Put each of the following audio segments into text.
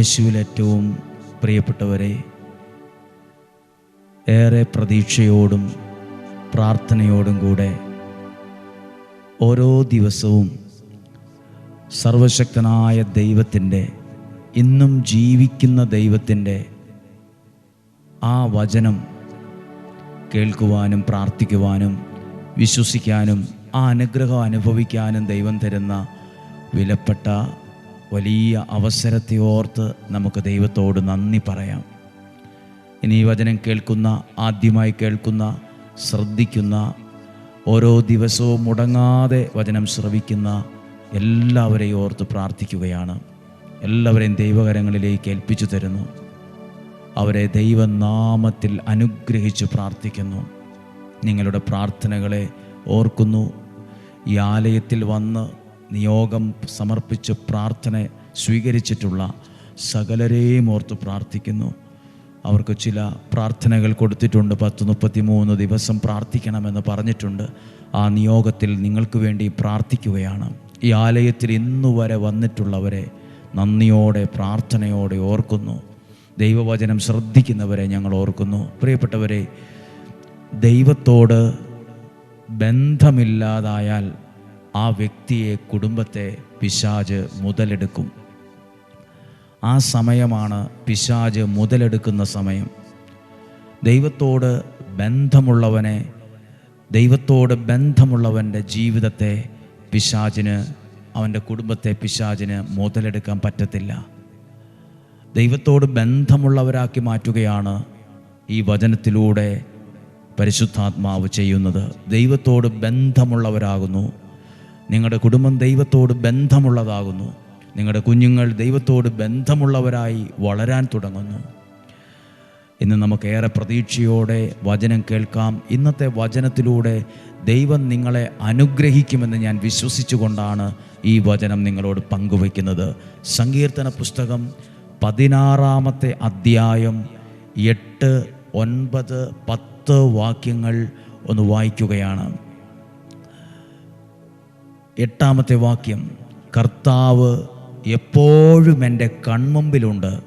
യേശുവിൽ ഏറ്റവും പ്രിയപ്പെട്ടവരെ ഏറെ പ്രതീക്ഷയോടും പ്രാർത്ഥനയോടും കൂടെ ഓരോ ദിവസവും സർവശക്തനായ ദൈവത്തിന്റെ ഇന്നും ജീവിക്കുന്ന ദൈവത്തിന്റെ ആ വചനം കേൾക്കുവാനും പ്രാർത്ഥിക്കുവാനും വിശ്വസിക്കാനും ആ അനുഗ്രഹം അനുഭവിക്കാനും ദൈവം തരുന്ന വിലപ്പെട്ട വലിയ അവസരത്തെ ഓർത്ത് നമുക്ക് ദൈവത്തോട് നന്ദി പറയാം. ഇനി ഈ വചനം കേൾക്കുന്ന ആദ്യമായി കേൾക്കുന്ന ശ്രദ്ധിക്കുന്ന ഓരോ ദിവസവും മുടങ്ങാതെ വചനം ശ്രവിക്കുന്ന എല്ലാവരെയും ഓർത്ത് പ്രാർത്ഥിക്കുകയാണ്. എല്ലാവരെയും ദൈവകരങ്ങളിലേക്ക് ഏൽപ്പിച്ചു തരുന്നു. അവരെ ദൈവനാമത്തിൽ അനുഗ്രഹിച്ച് പ്രാർത്ഥിക്കുന്നു. നിങ്ങളുടെ പ്രാർത്ഥനകളെ ഓർക്കുന്നു. ഈ ആലയത്തിൽ വന്ന് നിയോഗം സമർപ്പിച്ച് പ്രാർത്ഥന സ്വീകരിച്ചിട്ടുള്ള സകലരെയും ഓർത്ത് പ്രാർത്ഥിക്കുന്നു. അവർക്ക് ചില പ്രാർത്ഥനകൾ കൊടുത്തിട്ടുണ്ട്. പത്ത് മുപ്പത്തി മൂന്ന് ദിവസം പ്രാർത്ഥിക്കണമെന്ന് പറഞ്ഞിട്ടുണ്ട്. ആ നിയോഗത്തിൽ നിങ്ങൾക്ക് വേണ്ടി പ്രാർത്ഥിക്കുകയാണ്. ഈ ആലയത്തിൽ ഇന്നു വരെ വന്നിട്ടുള്ളവരെ നന്ദിയോടെ പ്രാർത്ഥനയോടെ ഓർക്കുന്നു. ദൈവവചനം ശ്രദ്ധിക്കുന്നവരെ ഞങ്ങൾ ഓർക്കുന്നു. പ്രിയപ്പെട്ടവരെ ദൈവത്തോട് ബന്ധമില്ലാതായാൽ ആ വ്യക്തിയെ കുടുംബത്തെ പിശാജ് മുതലെടുക്കും. ആ സമയമാണ് പിശാജ് മുതലെടുക്കുന്ന സമയം. ദൈവത്തോട് ബന്ധമുള്ളവനെ ദൈവത്തോട് ബന്ധമുള്ളവന്റെ ജീവിതത്തെ പിശാചിന് അവന്റെ കുടുംബത്തെ പിശാചിന് മുതലെടുക്കാൻ പറ്റത്തില്ല. ദൈവത്തോട് ബന്ധമുള്ളവരാക്കി മാറ്റുകയാണ് ഈ വചനത്തിലൂടെ പരിശുദ്ധാത്മാവ് ചെയ്യുന്നത്. ദൈവത്തോട് ബന്ധമുള്ളവരാകുന്നു. നിങ്ങളുടെ കുടുംബം ദൈവത്തോട് ബന്ധമുള്ളതാകുന്നു. നിങ്ങളുടെ കുഞ്ഞുങ്ങൾ ദൈവത്തോട് ബന്ധമുള്ളവരായി വളരാൻ തുടങ്ങുന്നു. ഇന്ന് നമുക്കേറെ പ്രതീക്ഷയോടെ വചനം കേൾക്കാം. ഇന്നത്തെ വചനത്തിലൂടെ ദൈവം നിങ്ങളെ അനുഗ്രഹിക്കുമെന്ന് ഞാൻ വിശ്വസിച്ചുകൊണ്ടാണ് ഈ വചനം നിങ്ങളോട് പങ്കുവയ്ക്കുന്നത്. സങ്കീർത്തന പുസ്തകം പതിനാറാമത്തെ അധ്യായം എട്ട് ഒൻപത് പത്ത് വാക്യങ്ങൾ ഒന്ന് വായിക്കുകയാണ്. എട്ടാമത്തെ വാക്യം കർത്താവ് എപ്പോഴും എന്റെ കൺമുമ്പിലുണ്ട്.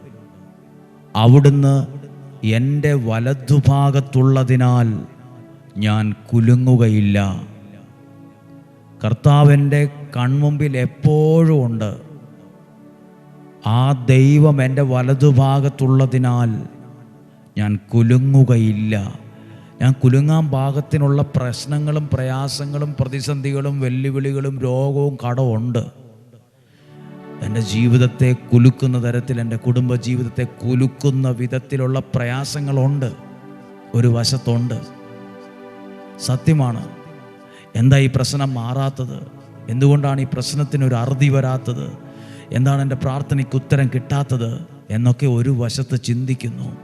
അവിടുന്ന് എന്റെ വലതുഭാഗത്തുള്ളതിനാൽ ഞാൻ കുലുങ്ങുകയില്ല. കർത്താവിന്റെ കൺമുമ്പിൽ എപ്പോഴും ഉണ്ട്. ആ ദൈവം എന്റെ വലതുഭാഗത്തുള്ളതിനാൽ ഞാൻ കുലുങ്ങുകയില്ല. ഞാൻ കുലുങ്ങാൻ ഭാഗത്തിനുള്ള പ്രശ്നങ്ങളും പ്രയാസങ്ങളും പ്രതിസന്ധികളും വെല്ലുവിളികളും രോഗവും കടവും എന്റെ ജീവിതത്തെ കുലുക്കുന്ന തരത്തിൽ എന്റെ കുടുംബ ജീവിതത്തെ കുലുക്കുന്ന വിധത്തിലുള്ള പ്രയാസങ്ങളുണ്ട്. ഒരു വശത്തുണ്ട്. സത്യമാണ്. എന്താ ഈ പ്രശ്നം മാറാത്തത്? എന്തുകൊണ്ടാണ് ഈ പ്രശ്നത്തിന് ഒരു അറുതി വരാത്തത്? എന്താണ് എന്റെ പ്രാർത്ഥനയ്ക്ക് ഉത്തരം കിട്ടാത്തത്? എന്നൊക്കെ ഒരു വശത്ത് ചിന്തിക്കുന്നു.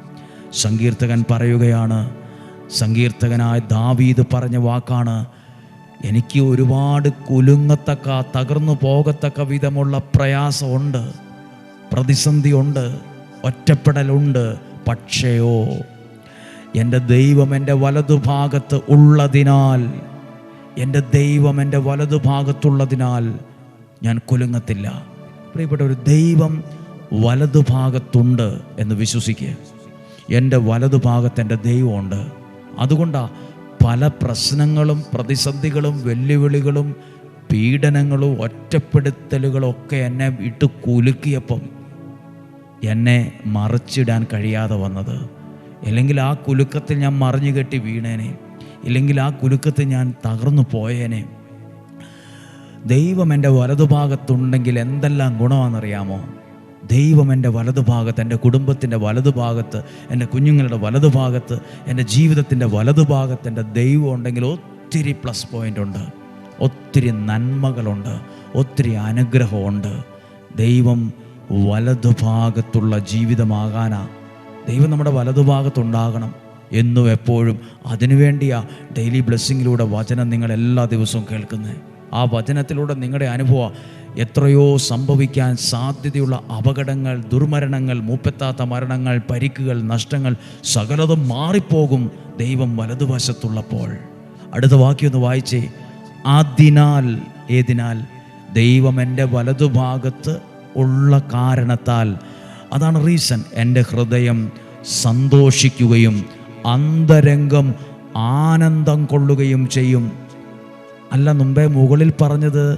സങ്കീർത്തകൻ പറയുകയാണ് സങ്കീർത്തകനായ ദാവീദ് പറഞ്ഞ വാക്കാണ് എനിക്ക് ഒരുപാട് കുലുങ്ങത്തക്ക തകർന്നു പോകത്തക്ക വിധമുള്ള പ്രയാസമുണ്ട് പ്രതിസന്ധിയുണ്ട് ഒറ്റപ്പെടലുണ്ട്. പക്ഷയോ എന്റെ ദൈവം എന്റെ വലതുഭാഗത്ത് ഉള്ളതിനാൽ എന്റെ ദൈവം എന്റെ വലതുഭാഗത്തുള്ളതിനാൽ ഞാൻ കുലുങ്ങത്തില്ല. പ്രിയപ്പെട്ട ഒരു ദൈവം വലതുഭാഗത്തുണ്ട് എന്ന് വിശ്വസിക്കുക. എന്റെ വലതുഭാഗത്ത് എന്റെ ദൈവമുണ്ട്. അതുകൊണ്ടാണ് പല പ്രശ്നങ്ങളും പ്രതിസന്ധികളും വെല്ലുവിളികളും പീഡനങ്ങളും ഒറ്റപ്പെടുത്തലുകളും ഒക്കെ എന്നെ ഇട്ട് കുലുക്കിയപ്പം എന്നെ മറിച്ചിടാൻ കഴിയാതെ വന്നത്. അല്ലെങ്കിൽ ആ കുലുക്കത്തിൽ ഞാൻ മറിഞ്ഞു കെട്ടി വീണേനെ. ഇല്ലെങ്കിൽ ആ കുലുക്കത്തിൽ ഞാൻ തകർന്നു പോയേനെ. ദൈവം എന്റെ വലതുഭാഗത്തുണ്ടെങ്കിൽ എന്തെല്ലാം ഗുണമാണെന്നറിയാമോ? ദൈവം എന്റെ വലതുഭാഗത്ത് എന്റെ കുടുംബത്തിന്റെ വലതുഭാഗത്ത് എന്റെ കുഞ്ഞുങ്ങളുടെ വലതുഭാഗത്ത് എന്റെ ജീവിതത്തിന്റെ വലതുഭാഗത്ത് എന്റെ ദൈവം ഉണ്ടെങ്കിൽ ഒത്തിരി പ്ലസ് പോയിന്റ് ഉണ്ട്. ഒത്തിരി നന്മകളുണ്ട്. ഒത്തിരി അനുഗ്രഹമുണ്ട്. ദൈവം വലതുഭാഗത്തുള്ള ജീവിതമാകാനാ. ദൈവം നമ്മുടെ വലതുഭാഗത്തുണ്ടാകണം എന്നും എപ്പോഴും. അതിനുവേണ്ടിയാ ഡെയിലി ബ്ലെസ്സിങ്ങിലൂടെ വചനം നിങ്ങൾ എല്ലാ ദിവസവും കേൾക്കുന്നത് ആ വചനത്തിലൂടെ നിങ്ങളുടെ അനുഭവം എത്രയോ സംഭവിക്കാൻ സാധ്യതയുള്ള അപകടങ്ങൾ ദുർമരണങ്ങൾ മൂപ്പെത്താത്ത മരണങ്ങൾ പരിക്കുകൾ നഷ്ടങ്ങൾ സകലതും മാറിപ്പോകും ദൈവം വലതുവശത്തുള്ളപ്പോൾ. അടുത്ത വാക്യം ഒന്ന് വായിച്ചേ. അതിനാൽ ഏതിനാൽ ദൈവം എന്റെ വലതുഭാഗത്ത് ഉള്ള കാരണത്താൽ. അതാണ് റീസൺ. എന്റെ ഹൃദയം സന്തോഷിക്കുകയും അന്തരംഗം ആനന്ദം കൊള്ളുകയും ചെയ്യും. അല്ല മുമ്പേ മുകളിൽ പറഞ്ഞത്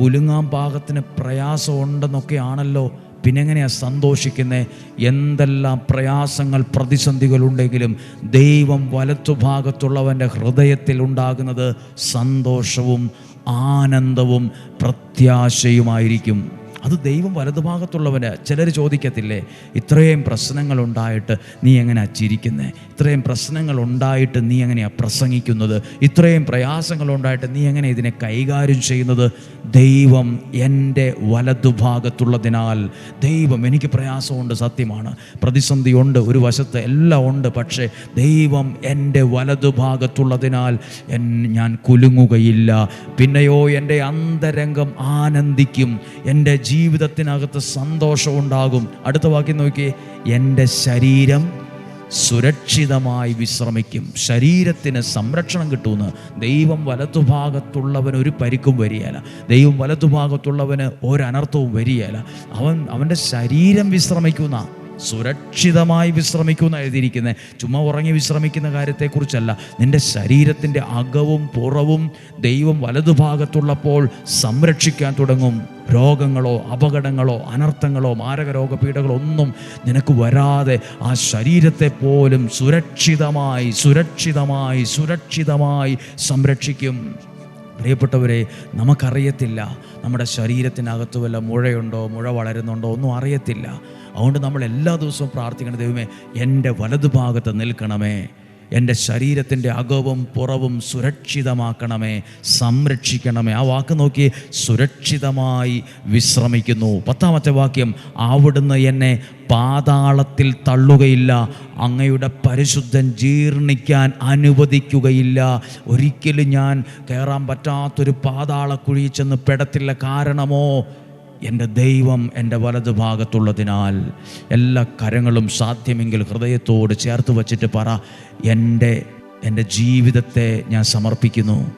കുലുങ്ങാൻ പാകത്തിന് പ്രയാസമുണ്ടെന്നൊക്കെയാണല്ലോ. പിന്നെ എങ്ങനെയാ സന്തോഷിക്കുന്നത് എന്തെല്ലാം പ്രയാസങ്ങൾ പ്രതിസന്ധികളുണ്ടെങ്കിലും ദൈവം വലത്തുഭാഗത്തുള്ളവന്റെ ഹൃദയത്തിൽ ഉണ്ടാകുന്നത് സന്തോഷവും ആനന്ദവും പ്രത്യാശയുമായിരിക്കും. അത് ദൈവം വലതുഭാഗത്തുള്ളവന് ചിലർ ചോദിക്കത്തില്ലേ ഇത്രയും പ്രശ്നങ്ങൾ ഉണ്ടായിട്ട് നീ എങ്ങനെയാ ചിരിക്കുന്നത് ഇത്രയും പ്രശ്നങ്ങൾ ഉണ്ടായിട്ട് നീ എങ്ങനെയാ പ്രസംഗിക്കുന്നത്? ഇത്രയും പ്രയാസങ്ങൾ ഉണ്ടായിട്ട് നീ എങ്ങനെ ഇതിനെ കൈകാര്യം ചെയ്യുന്നത്? ദൈവം എന്റെ വലതുഭാഗത്തുള്ളതിനാൽ ദൈവം എനിക്ക് പ്രയാസമുണ്ട് സത്യമാണ്. പ്രതിസന്ധിയുണ്ട് ഒരു വശത്ത് എല്ലാം ഉണ്ട് പക്ഷേ ദൈവം എന്റെ വലതുഭാഗത്തുള്ളതിനാൽ ഞാൻ കുലുങ്ങുകയില്ല. പിന്നെയോ എന്റെ അന്തരംഗം ആനന്ദിക്കും എന്റെ ജീവിതത്തിനകത്ത് സന്തോഷമുണ്ടാകും. അടുത്ത വാക്യം നോക്കിയേ എന്റെ ശരീരം സുരക്ഷിതമായി വിശ്രമിക്കും. ശരീരത്തിന് സംരക്ഷണം കിട്ടുമെന്ന് ദൈവം വലത്തുഭാഗത്തുള്ളവന് ഒരു പരിക്കും വരികയില്ല. ദൈവം വലത്തുഭാഗത്തുള്ളവന് ഒരനർത്ഥവും വരികയില്ല. അവൻ അവന്റെ ശരീരം വിശ്രമിക്കുന്ന. സുരക്ഷിതമായി വിശ്രമിക്കുമെന്ന് എഴുതിയിരിക്കുന്നത്. ചുമ്മാ ഉറങ്ങി വിശ്രമിക്കുന്ന കാര്യത്തെക്കുറിച്ചല്ല. നിന്റെ ശരീരത്തിന്റെ അകവും പുറവും ദൈവം വലതുഭാഗത്തുള്ളപ്പോൾ സംരക്ഷിക്കാൻ തുടങ്ങും. രോഗങ്ങളോ അപകടങ്ങളോ അനർത്ഥങ്ങളോ മാരക രോഗപീഠകളോ ഒന്നും നിനക്ക് വരാതെ ആ ശരീരത്തെ പോലും സുരക്ഷിതമായി സുരക്ഷിതമായി സുരക്ഷിതമായി സംരക്ഷിക്കും. പ്രിയപ്പെട്ടവരെ നമുക്കറിയത്തില്ല നമ്മുടെ ശരീരത്തിനകത്ത് വല്ല മുഴയുണ്ടോ മുഴ വളരുന്നുണ്ടോ ഒന്നും അറിയത്തില്ല. അതുകൊണ്ട് നമ്മൾ എല്ലാ ദിവസവും പ്രാർത്ഥിക്കണം ദൈവമേ എന്റെ വലതുഭാഗത്ത് നിൽക്കണമേ. എന്റെ ശരീരത്തിന്റെ അകവും പുറവും സുരക്ഷിതമാക്കണമേ സംരക്ഷിക്കണമേ. ആ വാക്ക് നോക്കി സുരക്ഷിതമായി വിശ്രമിക്കുന്നു. പത്താമത്തെ വാക്യം അവിടുന്ന് എന്നെ പാതാളത്തിൽ തള്ളുകയില്ല അങ്ങയുടെ പരിശുദ്ധൻ ജീർണിക്കാൻ അനുവദിക്കുകയില്ല. ഒരിക്കലും ഞാൻ കയറാൻ പറ്റാത്തൊരു പാതാളക്കുഴി ചെന്ന് പെടത്തില്ല. കാരണമോ? എന്റെ ദൈവം എന്റെ വലതു ഭാഗത്തുള്ളതിനാൽ എല്ലാ കരങ്ങളും സാധ്യമെങ്കിൽ ഹൃദയത്തോട് ചേർത്ത് വച്ചിട്ട് പറ എന്റെ എന്റെ ജീവിതത്തെ ഞാൻ സമർപ്പിക്കുന്നു.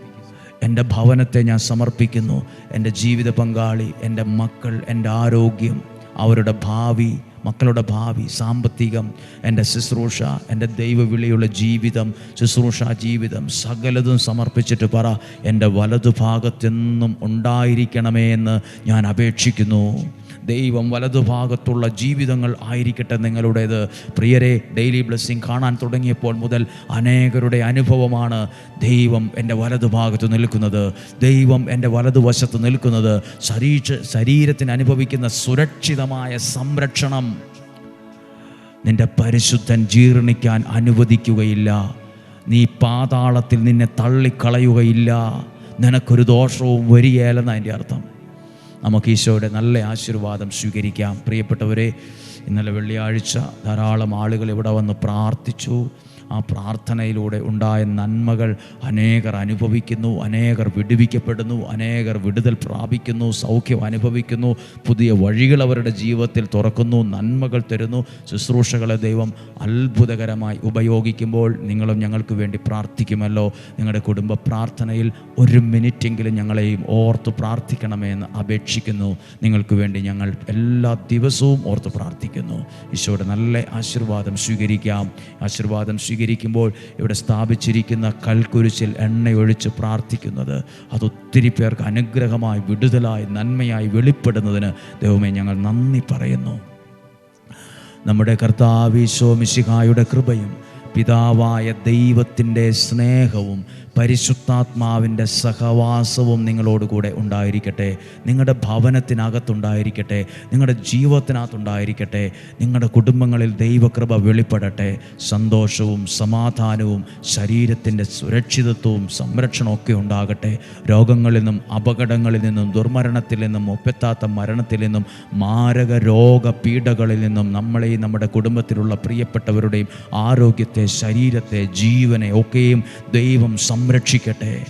എന്റെ ഭവനത്തെ ഞാൻ സമർപ്പിക്കുന്നു. എന്റെ ജീവിത പങ്കാളി എന്റെ മക്കൾ എന്റെ ആരോഗ്യം അവരുടെ ഭാവി മക്കളുടെ ഭാവി സാമ്പത്തികം എന്റെ ശുശ്രൂഷ എന്റെ ദൈവവിളിയുള്ള ജീവിതം ശുശ്രൂഷ ജീവിതം സകലതും സമർപ്പിച്ചിട്ട് പറ എന്റെ വലതുഭാഗത്തെന്നും ഉണ്ടായിരിക്കണമേ എന്ന് ഞാൻ അപേക്ഷിക്കുന്നു. ദൈവം വലതുഭാഗത്തുള്ള ജീവിതങ്ങൾ ആയിരിക്കട്ടെ നിങ്ങളുടേത്. പ്രിയരെ ഡെയിലി ബ്ലെസ്സിങ് കാണാൻ തുടങ്ങിയപ്പോൾ മുതൽ അനേകരുടെ അനുഭവമാണ് ദൈവം എന്റെ വലതുഭാഗത്ത് നിൽക്കുന്നത്. ദൈവം എന്റെ വലതുവശത്ത് നിൽക്കുന്നത് ശരീര ശരീരത്തിന് അനുഭവിക്കുന്ന സുരക്ഷിതമായ സംരക്ഷണം. നിന്റെ പരിശുദ്ധൻ ജീർണിക്കാൻ അനുവദിക്കുകയില്ല. നീ പാതാളത്തിൽ നിന്നെ തള്ളിക്കളയുകയില്ല. നിനക്കൊരു ദോഷവും വരികയില്ലെന്ന് അതിന്റെ അർത്ഥം. നമുക്ക് ഈശോയുടെ നല്ല ആശീർവാദം സ്വീകരിക്കാം. പ്രിയപ്പെട്ടവരെ ഇന്നലെ വെള്ളിയാഴ്ച ധാരാളം ആളുകൾ ഇവിടെ വന്ന് പ്രാർത്ഥിച്ചു. ആ പ്രാർത്ഥനയിലൂടെ ഉണ്ടായ നന്മകൾ അനേകർ അനുഭവിക്കുന്നു അനേകർ വിടുവിക്കപ്പെടുന്നു അനേകർ വിടുതൽ പ്രാപിക്കുന്നു സൗഖ്യം അനുഭവിക്കുന്നു പുതിയ വഴികൾ അവരുടെ ജീവിതത്തിൽ തുറക്കുന്നു നന്മകൾ തരുന്നു. ശുശ്രൂഷകളെ ദൈവം അത്ഭുതകരമായി ഉപയോഗിക്കുമ്പോൾ നിങ്ങളും ഞങ്ങൾക്ക് വേണ്ടി പ്രാർത്ഥിക്കുമല്ലോ. നിങ്ങളുടെ കുടുംബ പ്രാർത്ഥനയിൽ ഒരു മിനിറ്റെങ്കിലും ഞങ്ങളെയും ഓർത്ത് പ്രാർത്ഥിക്കണമേ എന്ന് അപേക്ഷിക്കുന്നു. നിങ്ങൾക്ക് വേണ്ടി ഞങ്ങൾ എല്ലാ ദിവസവും ഓർത്ത് പ്രാർത്ഥിക്കുന്നു. ഈശോയുടെ നല്ല ആശീർവാദം സ്വീകരിക്കാം. ആശീർവാദം സ്വീകരിക്കുമ്പോൾ ഇവിടെ സ്ഥാപിച്ചിരിക്കുന്ന കൽക്കുരിശിൽ എണ്ണയൊഴിച്ച് പ്രാർത്ഥിക്കുന്നത് അതൊത്തിരി പേർക്ക് അനുഗ്രഹമായി വിടുതലായി നന്മയായി വെളിപ്പെടുന്നതിന് ദൈവമേ ഞങ്ങൾ നന്ദി പറയുന്നു. നമ്മുടെ കർത്താവീശോ മിശിഹായുടെ കൃപയും പിതാവായ ദൈവത്തിന്റെ സ്നേഹവും പരിശുദ്ധാത്മാവിന്റെ സഹവാസവും നിങ്ങളോടുകൂടെ ഉണ്ടായിരിക്കട്ടെ. നിങ്ങളുടെ ഭവനത്തിനകത്തുണ്ടായിരിക്കട്ടെ. നിങ്ങളുടെ ജീവിതത്തിനകത്തുണ്ടായിരിക്കട്ടെ. നിങ്ങളുടെ കുടുംബങ്ങളിൽ ദൈവകൃപ വെളിപ്പെടട്ടെ. സന്തോഷവും സമാധാനവും ശരീരത്തിന്റെ സുരക്ഷിതത്വവും സംരക്ഷണമൊക്കെ ഉണ്ടാകട്ടെ. രോഗങ്ങളിൽ നിന്നും അപകടങ്ങളിൽ നിന്നും ദുർമരണത്തിൽ നിന്നും ഒപ്പെത്താത്ത മരണത്തിൽ നിന്നും മാരക രോഗപീഠകളിൽ നിന്നും നമ്മളെയും നമ്മുടെ കുടുംബത്തിലുള്ള പ്രിയപ്പെട്ടവരുടെയും ആരോഗ്യത്തെ ശരീരത്തെ ജീവനെ ഒക്കെയും ദൈവം സംരക്ഷിക്കട്ടെ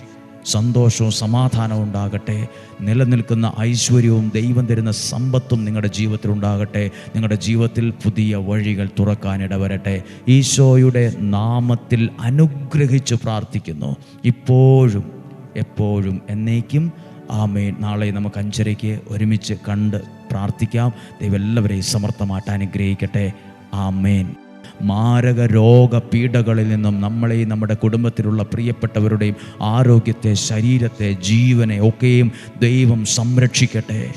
സന്തോഷവും സമാധാനവും ഉണ്ടാകട്ടെ. നിലനിൽക്കുന്ന ഐശ്വര്യവും ദൈവം തരുന്ന സമ്പത്തും നിങ്ങളുടെ ജീവിതത്തിൽ ഉണ്ടാകട്ടെ. നിങ്ങളുടെ ജീവിതത്തിൽ പുതിയ വഴികൾ തുറക്കാനിടവരട്ടെ ഈശോയുടെ നാമത്തിൽ അനുഗ്രഹിച്ച് പ്രാർത്ഥിക്കുന്നു. ഇപ്പോഴും എപ്പോഴും എന്നേക്കും ആമേൻ. നാളെ നമുക്ക് അഞ്ചരയ്ക്ക് ഒരുമിച്ച് കണ്ട് പ്രാർത്ഥിക്കാം. ദൈവം എല്ലാവരെയും സമർത്ഥമായിട്ട് അനുഗ്രഹിക്കട്ടെ. ആമേൻ. മാരക രോഗപീഠകളിൽ നിന്നും നമ്മളെയും നമ്മുടെ കുടുംബത്തിലുള്ള പ്രിയപ്പെട്ടവരുടെയും ആരോഗ്യത്തെ ശരീരത്തെ ജീവനെ ഒക്കെയും ദൈവം സംരക്ഷിക്കട്ടെ.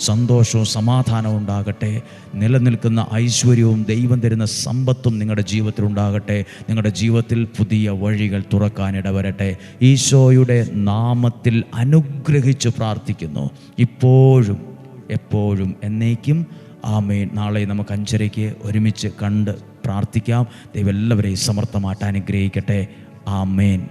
സന്തോഷവും സമാധാനവും ഉണ്ടാകട്ടെ. നിലനിൽക്കുന്ന ഐശ്വര്യവും ദൈവം തരുന്ന സമ്പത്തും നിങ്ങളുടെ ജീവിതത്തിൽ ഉണ്ടാകട്ടെ. നിങ്ങളുടെ ജീവിതത്തിൽ പുതിയ വഴികൾ തുറക്കാനിടവരട്ടെ ഈശോയുടെ നാമത്തിൽ അനുഗ്രഹിച്ച് പ്രാർത്ഥിക്കുന്നു. ഇപ്പോഴും എപ്പോഴും എന്നേക്കും ആമേൻ. നാളെ നമുക്ക് അഞ്ചരയ്ക്ക് ഒരുമിച്ച് കണ്ട് പ്രാർത്ഥിക്കാം. ദൈവം എല്ലാവരെയും സമർത്ഥമായിട്ട് അനുഗ്രഹിക്കട്ടെ. ആമേൻ.